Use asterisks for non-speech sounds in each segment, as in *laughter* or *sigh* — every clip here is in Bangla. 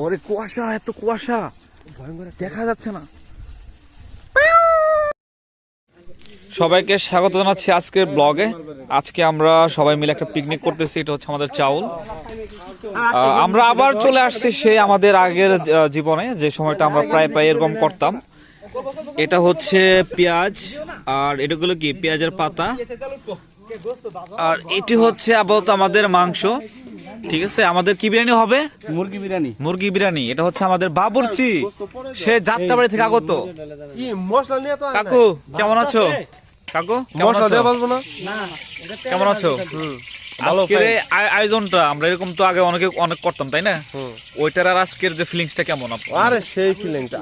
ওরে কুয়াশা এত কুয়াশা। ভয়ঙ্কর দেখা যাচ্ছে না। সবাইকে স্বাগত জানাচ্ছি আজকের ব্লগে। আজকে আমরা সবাই মিলে একটা পিকনিক করতেছি এটা হচ্ছে আমাদের চাউল। আমরা আবার চলে আসছি সেই আমাদের আগের জীবনে যে সময়টা আমরা প্রায় প্রায় এরকম করতাম। এটা হচ্ছে পেঁয়াজ আর এটাগুলো কি? পেঁয়াজের পাতা। আর এটি হচ্ছে আপাতত আমাদের মাংস। ঠিক আছে আমাদের কি বিরিয়ানি হবে? মুরগি বিরিয়ানি। মুরগি বিরিয়ানি এটা হচ্ছে আমাদের বাবুর্চি। সে যাত্রাবাড়ি থেকে আগত। কি মশলা নিয়ে তো কাকু কেমন আছো? কাকু কেমন মশলা আছো দিয়ে না? কেমন আছো? আজকের আয়োজনটা আমরা এরকম তো আগে অনেকে অনেক করতাম তাই না? ওইটার আর আজকের যে ফিলিংসটা কেমন? আরে সেই ফিলিংস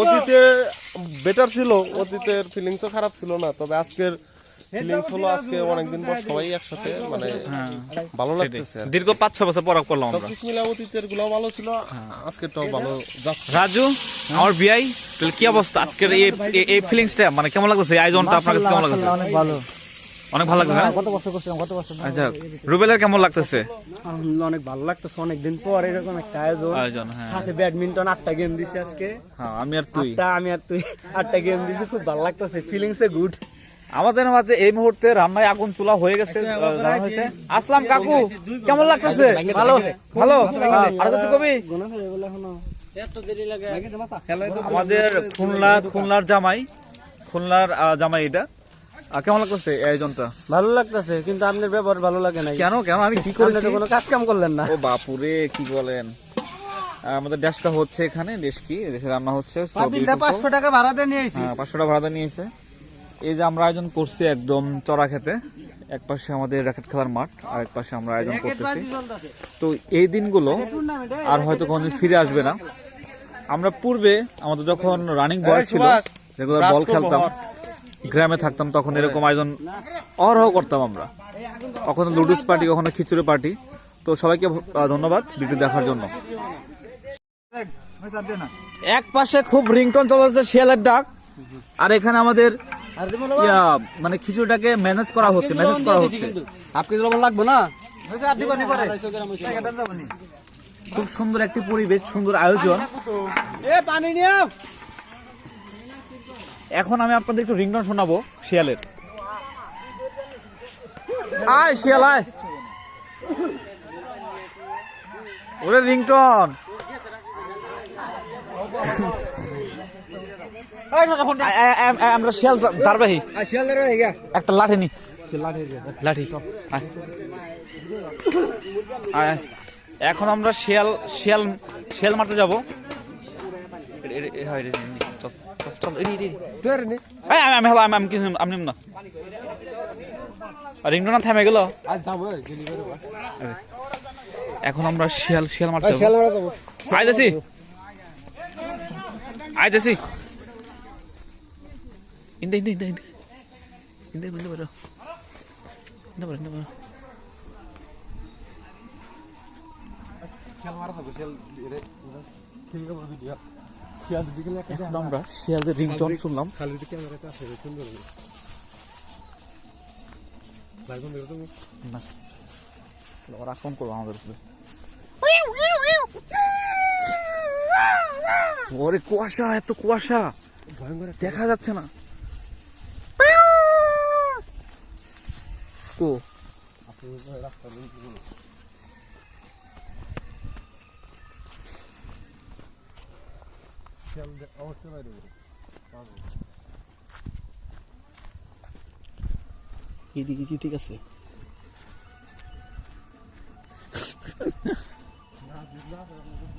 অতীতে বেটার ছিল অতীতের ফিলিংসও খারাপ ছিল না তবে আজকের ফিলিংস হলো আজকে অনেকদিন পর সবাই একসাথে মানে ভালো লাগতেছে দীর্ঘ পাঁচ ছ বছর পর করলাম আমরা। সবকিছু মিলে অতীতেরগুলো ভালো ছিল আজকেরটাও ভালো যাচ্ছে। রাজু আমার বিআই তাহলে কি অবস্থা? আজকের এই ফিলিংসটা মানে কেমন লাগছে এই আয়োজনটা আপনার কাছে কেমন লাগছে অনেক ভালো। অনেক ভালো লাগছে কত কষ্ট করছিলাম কত কষ্ট আচ্ছা রুবেলের কেমন লাগতেছে? অনেক ভালো লাগতেছে অনেকদিন পর এরকম একটা আয়োজন। আয়োজন হ্যাঁ। সাথে ব্যাডমিন্টন আটটা গেম দিছি আজকে। হ্যাঁ আমি আর তুই। আমি আর তুই আটটা গেম দিছি খুব ভালো লাগতেছে ফিলিংস এ গুড আমাদের মাঝে এই মুহূর্তে রান্নায় আগুন চুলা হয়ে গেছে হয়েছে। আসলাম কাকু কেমন লাগতেছে? ভালো ভালো। আর কিছু কবি? আমাদের খুলনা খুলনার জামাই খুলনার জামাই এটা। কেমন লাগতেছে এই আয়োজনটা? ভালো লাগতেছে কিন্তু আপনার ব্যবহার ভালো লাগে না কেন কেন? আমি কি করেছি? কোনো কাজ কাম করলেন না। ও বাপুরে কি বলেন? আমাদের ড্যাশটা হচ্ছে এখানে দেশ কি দেশে রান্না হচ্ছে। পাঁচশো টাকা ভাড়া দিয়ে নিয়ে হ্যাঁ পাঁচশো টাকা ভাড়া নিয়েছে এই যে আমরা আয়োজন করছি একদম চড়া খেতে এক পাশে আমাদের র্যাকেট খেলার মাঠ আর এক পাশে আমরা আয়োজন করতেছি। তো এই দিনগুলো আর হয়তো কোনোদিন ফিরে আসবে না। আমরা পূর্বে আমাদের যখন রানিং বল ছিল রেগুলার বল খেলতাম গ্রামে থাকতাম তখন এরকম আয়োজন অহরহ করতাম আমরা। কখনো লুডুস পার্টি কখনো খিচুড়ি পার্টি। তো সবাইকে ধন্যবাদ ভিডিও দেখার জন্য। এক পাশে খুব রিংটন চলছে শিয়ালের ডাক। আর এখানে আমাদের মানে খিচুড়িটাকে ম্যানেজ করা হচ্ছে ম্যানেজ করা হচ্ছে। আপনি লাগবো না? খুব সুন্দর একটি পরিবেশ সুন্দর আয়োজন। এ পানি এখন আমি আপনাদের একটু রিংটন শোনাবো শিয়ালের। আয় শিয়াল আয়। ওরে রিংটন। আমরা শিয়াল দাঁড়বাহি একটা লাঠি নি। লাঠি। এখন আমরা শিয়াল শিয়াল শিয়াল মারতে যাব। আমি হলো আমি কিছু আমি না। না থেমে গেল। এখন আমরা শিয়াল শিয়াল মারতে যাব। আইতেছি আইতেছি ইন্দে ইন্দে ইন্দে ইন্দে ইন্দে ইন্দে বড় ইন্দে বড় ইন্দে বড় এখন আমরা শিয়ালদের রিংটন শুনলাম। না। ওরা আক্রমণ করব আমাদের উপরে। ওরে কুয়াশা এত কুয়াশা। ভয়ঙ্কর দেখা যাচ্ছে না। ও এদিকে কি ঠিক আছে?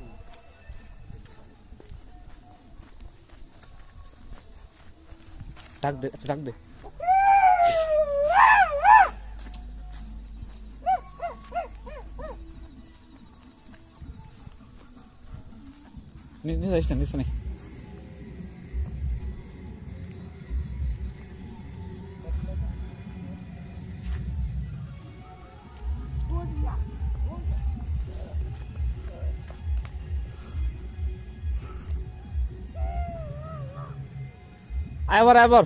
*laughs* ডাক দে ডাক দে নি- নিয়ে যাইস না নিচে নেই আবার আবার